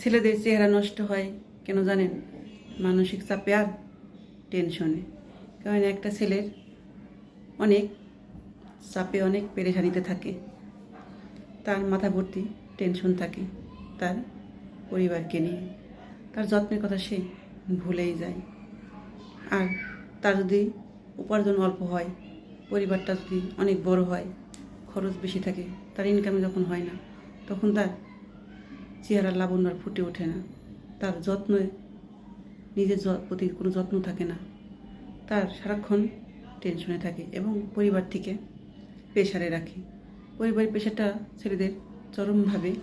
ছেলেদের চেহারা নষ্ট হয়, কেন জানেন? মানসিক চাপে আর টেনশনে কারণ একটা ছেলের অনেক চাপে অনেক পেরেশানিতে থাকে। তার মাথা ভর্তি টেনশন থাকে তার পরিবারকে নিয়ে। তার যত্নের কথা সে ভুলেই যায়। আর তার যদি উপার্জন অল্প হয়, পরিবারটা যদি অনেক বড় হয়, খরচ বেশি থাকে, তার ইনকামে যখন হয় না, তখন তার চেহারা লাবণ্য আর ফুটে ওঠে না। তার যত্ন নিজের প্রতি কোনো যত্ন থাকে না। তার সারাক্ষণ টেনশনে থাকে এবং পরিবার থেকে প্রেশারে রাখে। পরিবারের প্রেশারটা ছেলেদের চরমভাবে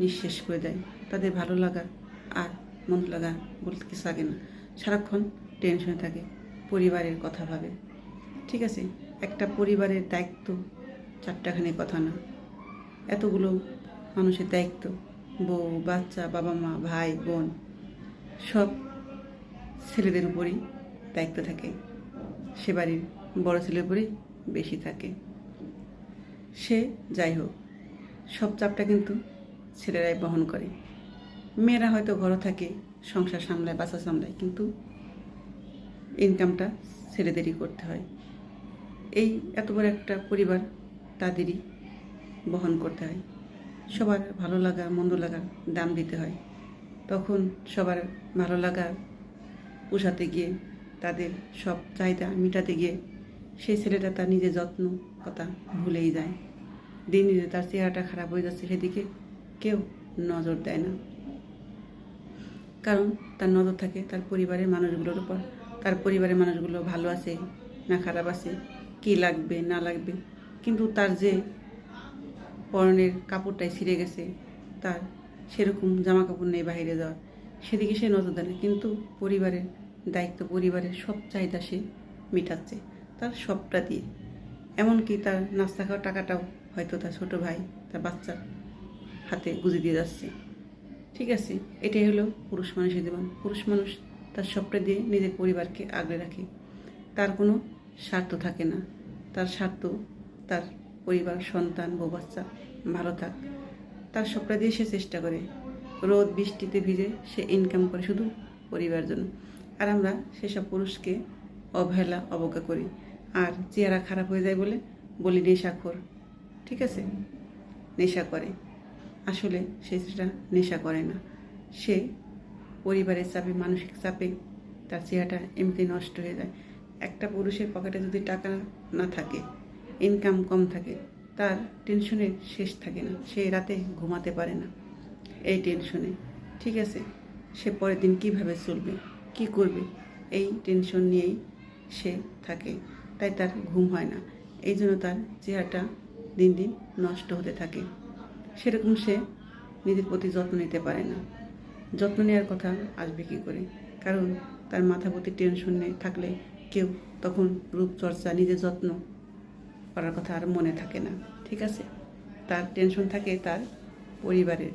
নিঃশেষ করে দেয়। তাদের ভালো লাগা আর মন্দ লাগা বলতে কিছু থাকে না। সারাক্ষণ টেনশনে থাকে পরিবারের কথা ভাবে। ঠিক আছে, একটা পরিবারের দায়িত্ব চারটাখানি কথা না। এতগুলো মানুষের দায়িত্ব বউ, বাচ্চা, বাবা মা, ভাই, বোন সব ছেলেদের উপরই দায়িত্ব থাকে। সে বাড়ির বড় ছেলের উপরেই বেশি থাকে। সে যাই হোক, সব চাপটা কিন্তু ছেলেরাই বহন করে। মেয়েরা হয়তো ঘরে থাকে, সংসার সামলায় বাচ্চা সামলায়, কিন্তু ইনকামটা ছেলেদেরই করতে হয়। এই এত বড় একটা পরিবার তাদেরই বহন করতে হয়। সবার ভালো লাগা, মন্দ লাগার দাম দিতে হয়। তখন সবার ভালো লাগা পোষাতে গিয়ে তাদের সব চাহিদা মেটাতে গিয়ে সেই ছেলেটা তার নিজের যত্ন কথা ভুলেই যায়। দিন দিনে তার চেহারাটা খারাপ হয়ে যাচ্ছে, সেদিকে কেউ নজর দেয় না। কারণ তার নজর থাকে তার পরিবারের মানুষগুলোর উপর। তার পরিবারের মানুষগুলো ভালো আছে না খারাপ আছে, কি লাগবে, না লাগবে। কিন্তু তার যে পরনের কাপড়টাই ছিঁড়ে গেছে তার। সেরকম জামা কাপড় নেই বাইরে যাওয়ার। সেদিকে সে নজর দেয় না, কিন্তু পরিবারের দায়িত্ব, পরিবারের সব চাহিদা সে মেটাচ্ছে তার সবটা দিয়ে। এমনকি তার নাস্তা খাওয়ার টাকাটাও হয়তো তার ছোট ভাই, তার বাচ্চার হাতে গুজে দিয়ে যাচ্ছে। ঠিক আছে, এটাই হলো পুরুষ মানুষের জীবন। পুরুষ মানুষ তার সবটা দিয়ে নিজের পরিবারকে আগলে রাখে। তার কোনো স্বার্থ থাকে না। তার স্বার্থ তার পরিবার, সন্তান, বউ, বাচ্চা ভালো থাক। তার সবটা দিয়ে সে চেষ্টা করে। রোদ, বৃষ্টিতে ভিজে সে ইনকাম করে শুধু পরিবার জন্য। আর আমরা সেসব পুরুষকে অবহেলা, অবজ্ঞা করি। আর চেহারা খারাপ হয়ে যায় বলে বলি নেশাখোর ঠিক আছে? নেশা করে। আসলে সে সেটা নেশা করে না। সে পরিবারের চাপে, মানসিক চাপে তার চেহারাটা এমনি নষ্ট হয়ে যায়। একটা পুরুষের পকেটে যদি টাকা না থাকে ইনকাম কম থাকে তার টেনশনের শেষ থাকে না। সে রাতে ঘুমাতে পারে না এই টেনশনে ঠিক আছে? সে পরের দিন কীভাবে চলবে? কি করবে? এই টেনশন নিয়েই সে থাকে। তাই তার ঘুম হয় না। এই জন্য তার চেহারাটা দিন দিন নষ্ট হতে থাকে। সেরকম সে নিজের প্রতি যত্ন নিতে পারে না। যত্ন নেওয়ার কথা আসবে কী করে? কারণ তার মাথা প্রতি টেনশন নেই থাকলে কেউ তখন রূপচর্চা, নিজের যত্ন করার কথা আর মনে থাকে না, ঠিক আছে? তার টেনশন থাকে তার পরিবারের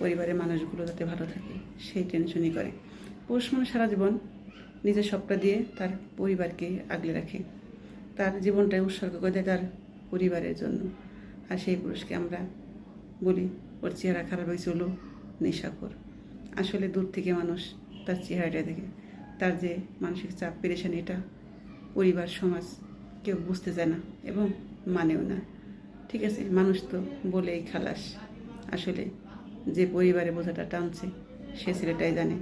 পরিবারের মানুষগুলো যাতে ভালো থাকে, সেই টেনশনই করে। পুরুষ মানুষ সারা জীবন নিজের সবটা দিয়ে তার পরিবারকে আগলে রাখে। তার জীবনটাই উৎসর্গ করে দেয় তার পরিবারের জন্য। আর সেই পুরুষকে আমরা বলি, ওর চেহারা খারাপ হয়েছে হলো নেশাখোর আসলে দূর থেকে মানুষ তার চেহারাটা দেখে। তার যে মানসিক চাপ, পেরেশানি, এটা পরিবার, সমাজ কেউ বুঝতে চায় না এবং মানেও না। ঠিক আছে, মানুষ তো বলেই খালাস। আসলে যে পরিবারে বোঝাটা টানছে, সে ছেলেটাই জানে।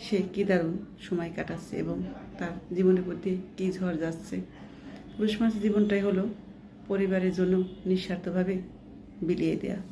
সে কী দারুণ সময় কাটাচ্ছে এবং তার জীবনের প্রতি কী ঝড় যাচ্ছে। পুরুষ মাছ জীবনটাই হলো পরিবারের জন্য নিঃস্বার্থভাবে বিলিয়ে দেয়া।